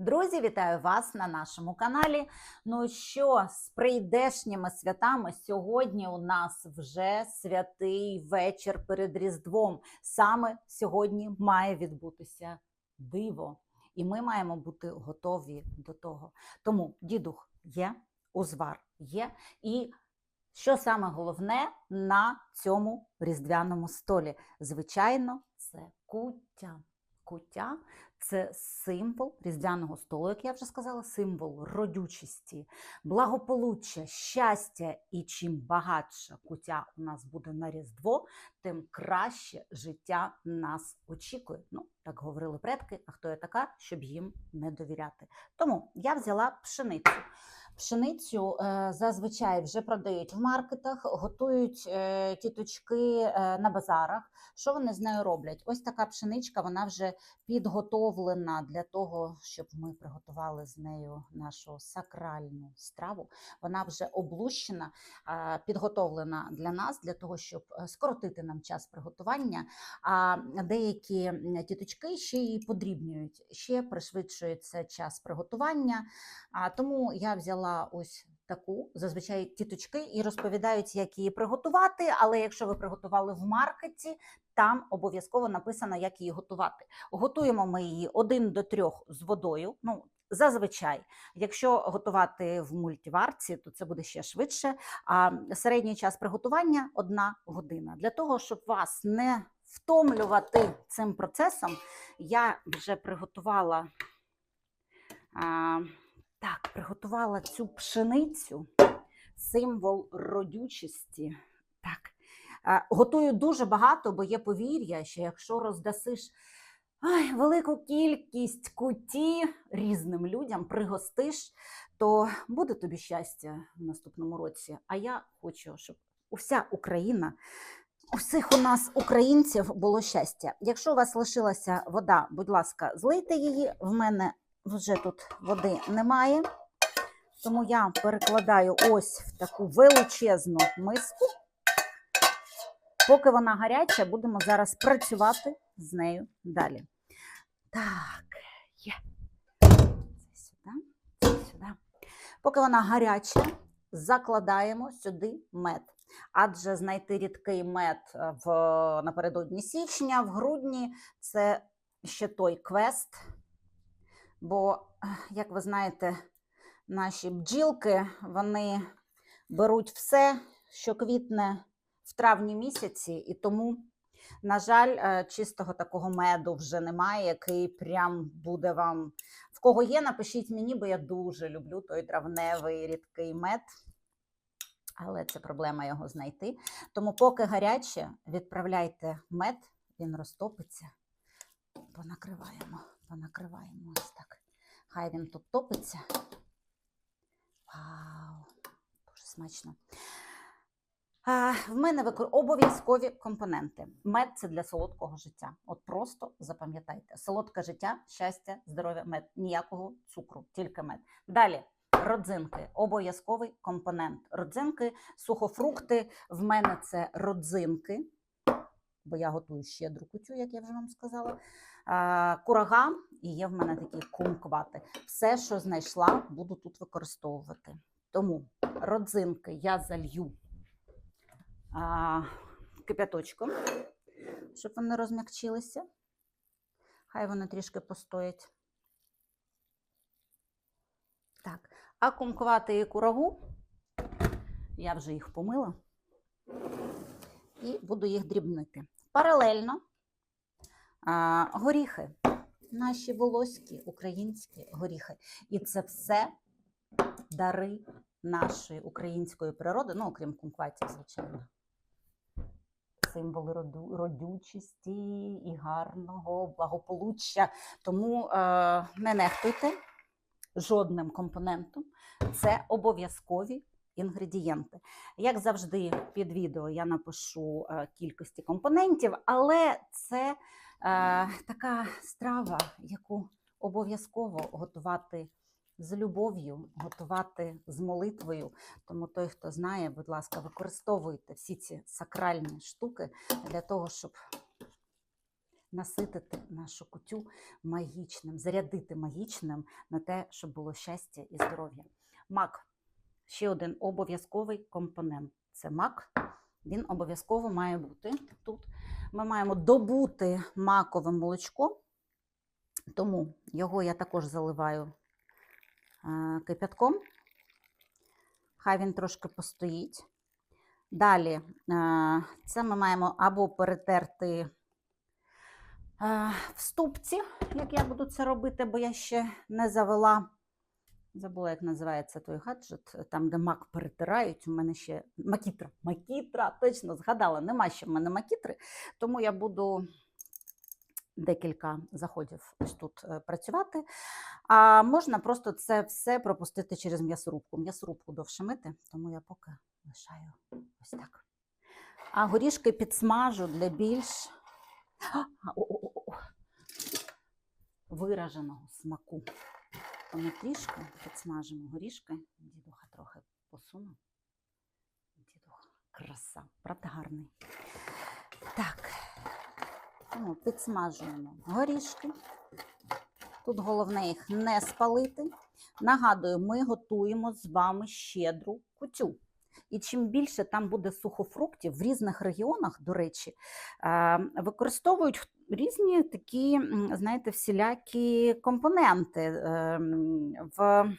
Друзі, вітаю вас на нашому каналі. Ну що, з прийдешніми святами сьогодні у нас вже святий вечір перед Різдвом. Саме сьогодні має відбутися диво, і ми маємо бути готові до того. Тому дідух є, узвар є, і що саме головне на цьому різдвяному столі? Звичайно, це куття. Куття це символ різдвяного столу, як я вже сказала, символ родючості, благополуччя, щастя. І чим багатша куття у нас буде на Різдво, тим краще життя нас очікує. Ну, так говорили предки, а хто я така, щоб їм не довіряти. Тому я взяла пшеницю. Пшеницю е, зазвичай вже продають в маркетах, готують е, тіточки е, на базарах. Що вони з нею роблять? Ось така пшеничка, вона вже підготовлена для того, щоб ми приготували з нею нашу сакральну страву. Вона вже облущена, підготовлена для нас, для того, щоб скоротити нам час приготування. А деякі тіточки ще її подрібнюють, ще пришвидшується час приготування. Тому я взяла ось таку, зазвичай тіточки, і розповідають, як її приготувати. Але якщо ви приготували в маркеті, там обов'язково написано, як її готувати. Готуємо ми її один до трьох з водою. Ну, Зазвичай, якщо готувати в мультиварці, то це буде ще швидше. А середній час приготування одна година. Для того, щоб вас не втомлювати цим процесом, я вже приготувала. Так, приготувала цю пшеницю, символ родючості. Так. Готую дуже багато, бо є повір'я, що якщо роздасиш ай, велику кількість куті різним людям, пригостиш, то буде тобі щастя в наступному році. А я хочу, щоб уся Україна, у всіх у нас українців було щастя. Якщо у вас лишилася вода, будь ласка, злийте її. В мене вже тут води немає, тому я перекладаю ось в таку величезну миску. Поки вона гаряча, будемо зараз працювати з нею далі. Так, є. Це сюди, це сюди. Поки вона гаряча, закладаємо сюди мед. Адже знайти рідкий мед в напередодні січня, в грудні це ще той квест. Бо, як ви знаєте, наші бджілки вони беруть все, що квітне в травні місяці, і тому, на жаль, е, чистого такого меду вже немає, який прям буде вам. В кого є, напишіть мені, бо я дуже люблю той травневий рідкий мед. Але це проблема його знайти. Тому, поки гаряче, відправляйте мед, він розтопиться. Понакриваємо, понакриваємо ось так. Хай він тут топиться. Вау, дуже смачно. А, в мене викор... обов'язкові компоненти. Мед це для солодкого життя. От просто запам'ятайте: солодке життя, щастя, здоров'я, мед. Ніякого цукру, тільки мед. Далі. Родзинки обов'язковий компонент. Родзинки, сухофрукти. В мене це родзинки, бо я готую щедру кутю, як я вже вам сказала. А, Курага і є в мене такі кумквати. Все, що знайшла, буду тут використовувати. Тому родзинки я залью а, кип'яточком, щоб вони розм'якчилися. Хай вони трішки постоять. Так, а кумкувати і курагу, я вже їх помила і буду їх дрібнити. Паралельно а, горіхи, наші волоські українські горіхи. І це все дари нашої української природи, ну, окрім кумкватів, звичайно. Символи роду, родючості і гарного благополуччя. Тому е, не нехтуйте жодним компонентом. Це обов'язкові інгредієнти. Як завжди, під відео я напишу е, кількості компонентів, але це така страва, яку обов'язково готувати з любов'ю, готувати з молитвою. Тому той, хто знає, будь ласка, використовуйте всі ці сакральні штуки для того, щоб наситити нашу кутю магічним, зарядити магічним на те, щоб було щастя і здоров'я. Мак ще один обов'язковий компонент це мак. Він обов'язково має бути тут. Ми маємо добути макове молочко, тому його я також заливаю е, кипятком. Хай він трошки постоїть. Далі е, це ми маємо або перетерти е, в ступці, як я буду це робити, бо я ще не завела. Забула, як називається той гаджет, там, де мак перетирають. У мене ще макітра. Макітра, точно згадала. Нема ще в мене макітри, тому я буду декілька заходів ось тут е, працювати. А можна просто це все пропустити через м'ясорубку. М'ясорубку довше мити, тому я поки лишаю ось так. А горішки підсмажу для більш вираженого смаку. Тому трішки підсмажимо горішки. Дідуха трохи посуну. Дідуха, краса, правда гарний. Так, тому підсмажуємо горішки. Тут головне їх не спалити. Нагадую, ми готуємо з вами щедру кутю. І чим більше там буде сухофруктів в різних регіонах, до речі, е, використовують різні такі, знаєте, всілякі компоненти. е, В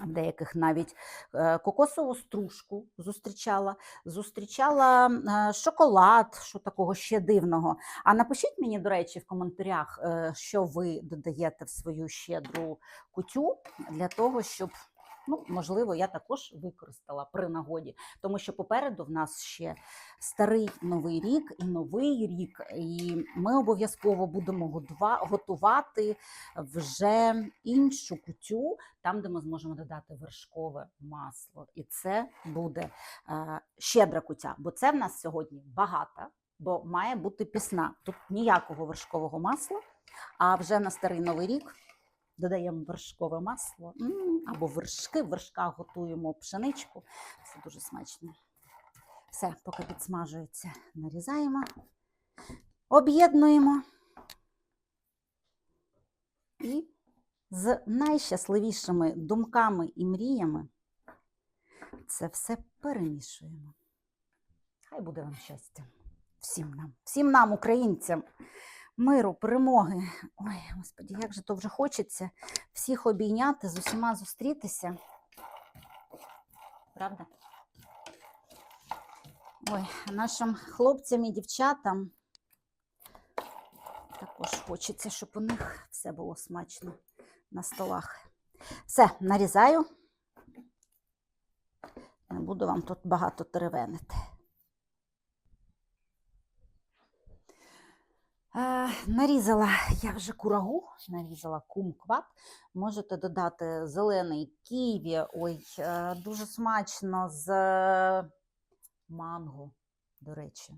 в деяких навіть е, кокосову стружку зустрічала, зустрічала е, шоколад, що такого ще дивного. А напишіть мені, до речі, в коментарях, що ви додаєте в свою щедру кутю для того, щоб. Ну, можливо, я також використала при нагоді, тому що попереду в нас ще старий новий рік і новий рік, і ми обов'язково будемо готувати вже іншу кутю, там, де ми зможемо додати вершкове масло. І це буде е, щедра кутя, бо це в нас сьогодні багата, бо має бути пісна. Тут ніякого вершкового масла, а вже на старий новий рік. Додаємо вершкове масло або вершки. В вершках готуємо пшеничку. Це дуже смачно. Все, поки підсмажується, нарізаємо, об'єднуємо і з найщасливішими думками і мріями це все перемішуємо. Хай буде вам щастя. Всім нам, всім нам, українцям, миру, перемоги. Ой, господі, як же то вже хочеться всіх обійняти, з усіма зустрітися. Правда? Ой, нашим хлопцям і дівчатам також хочеться, щоб у них все було смачно на столах. Все, нарізаю. Не буду вам тут багато теревенити. Е, нарізала я вже курагу, нарізала кумкват. Можете додати зелений ківі. Ой, е, дуже смачно з манго, до речі.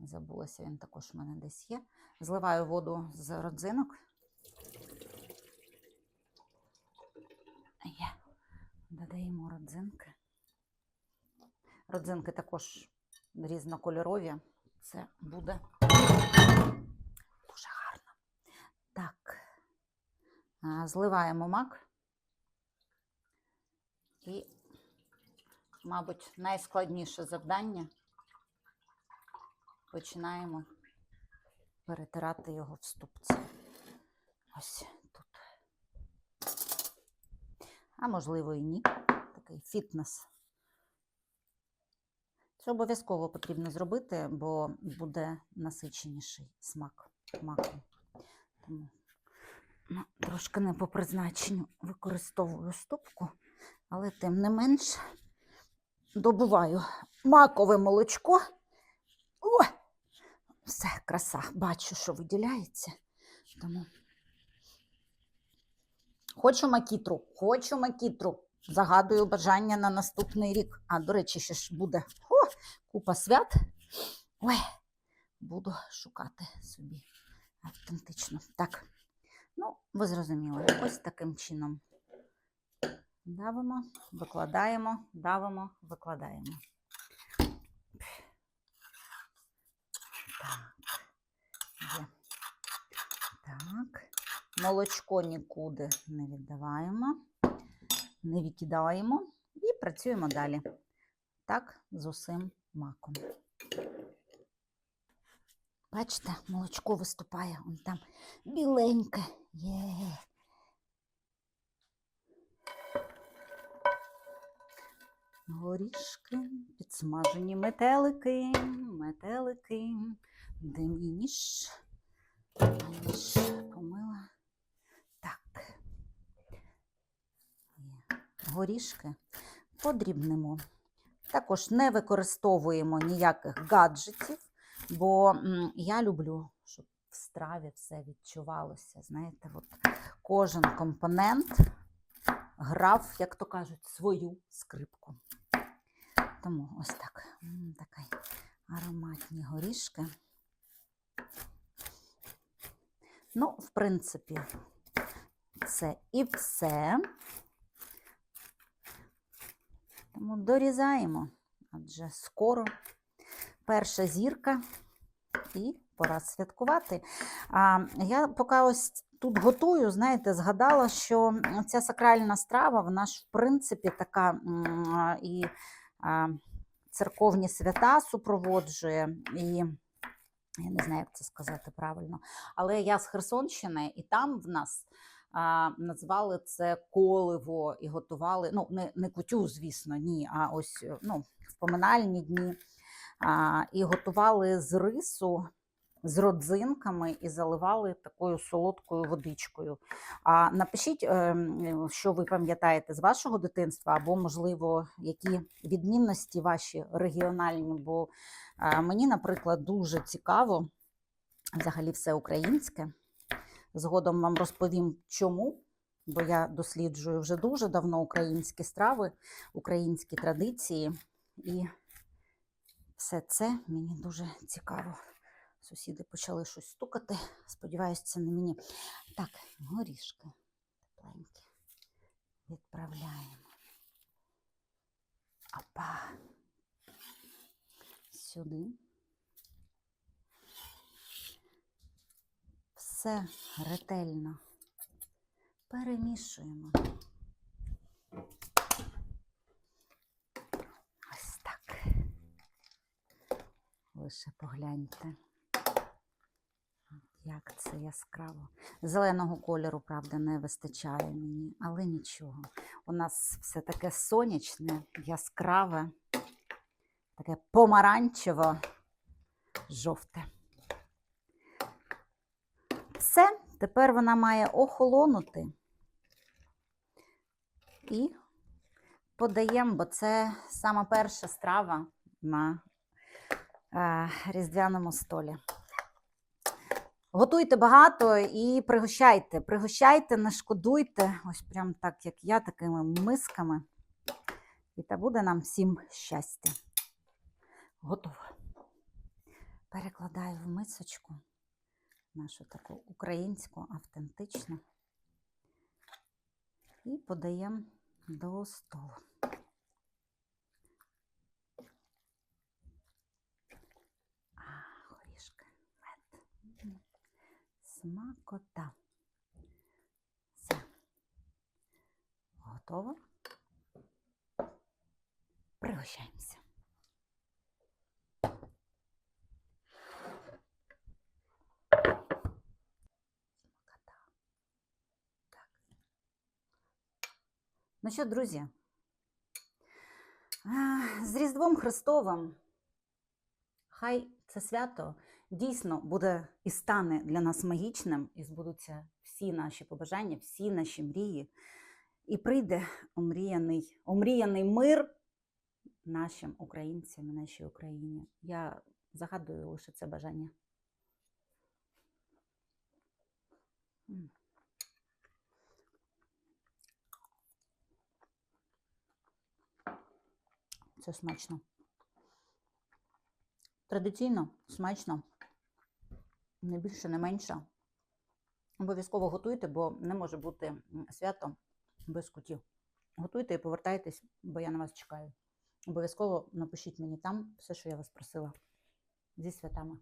Забулася, він також в мене десь є. Зливаю воду з родзинок. Є. Додаємо родзинки. Родзинки також різнокольорові. Це буде дуже гарно. Так, а, зливаємо мак. І, мабуть, найскладніше завдання. Починаємо перетирати його в ступці. Ось тут. А можливо і ні. Такий фітнес. Це обов'язково потрібно зробити, бо буде насиченіший смак маку. Тому ну, трошки не по призначенню використовую ступку, але тим не менш добуваю макове молочко. О! Все, краса. Бачу, що виділяється. Тому хочу макітру, хочу макітру. Загадую бажання на наступний рік. А, до речі, ще ж буде О, купа свят. Ой, буду шукати собі автентично. Так, ну, ви зрозуміли, ось таким чином. Давимо, викладаємо, давимо, викладаємо. Так. Так. Молочко нікуди не віддаваємо, не викидаємо і працюємо далі. Так, з усім маком. Бачите, молочко виступає, он там біленьке. Є. Горішки, підсмажені метелики, метелики, де ніж? Ніж помила. Так. Горішки подрібнемо. Також не використовуємо ніяких гаджетів, бо я люблю, щоб в страві все відчувалося. Знаєте, от кожен компонент грав, як то кажуть, свою скрипку. Тому ось так. Такі ароматні горішки. Ну, в принципі, це і все. Тому дорізаємо, адже скоро перша зірка і пора святкувати. А, я поки ось тут готую, знаєте, згадала, що ця сакральна страва, вона ж в принципі така і церковні свята супроводжує. І я не знаю, як це сказати правильно. Але я з Херсонщини, і там в нас а, назвали це коливо і готували. Ну, не, не кутю, звісно, ні, а ось ну, в поминальні дні. І готували з рису. З родзинками і заливали такою солодкою водичкою. А напишіть, ем, що ви пам'ятаєте з вашого дитинства, або, можливо, які відмінності ваші регіональні, бо Мені, наприклад, дуже цікаво взагалі все українське. Згодом вам розповім, чому, бо я досліджую вже дуже давно українські страви, українські традиції, і все це мені дуже цікаво. Сусіди почали щось стукати. Сподіваюся, це не мені. Так, горішки тепленькі. Відправляємо. Опа сюди. Все ретельно перемішуємо. Ось так. Лише погляньте, як це яскраво. Зеленого кольору, правда, не вистачає мені, але нічого. У нас все таке сонячне, яскраве таке помаранчево жовте. Все, тепер вона має охолонути і подаємо, бо це сама перша страва на різдвяному столі. Готуйте багато і пригощайте. Пригощайте, не шкодуйте, ось прям так, як я, такими мисками. І та буде нам всім щастя. Готово. Перекладаю в мисочку нашу таку українську, автентичну. І подаємо до столу. А, горішки, мед. М, Смакота. Все. Готово. Пригощаємося. Ну що, друзі, з Різдвом Христовим хай це свято дійсно буде і стане для нас магічним, і збудуться всі наші побажання, всі наші мрії. І прийде омріяний, омріяний мир нашим українцям нашій Україні. Я загадую лише це бажання. Це смачно. Традиційно смачно, не більше, не менше. Обов'язково готуйте, бо не може бути свято без кутів. Готуйте і повертайтесь, бо я на вас чекаю. Обов'язково напишіть мені там все, що я вас просила. Зі святами.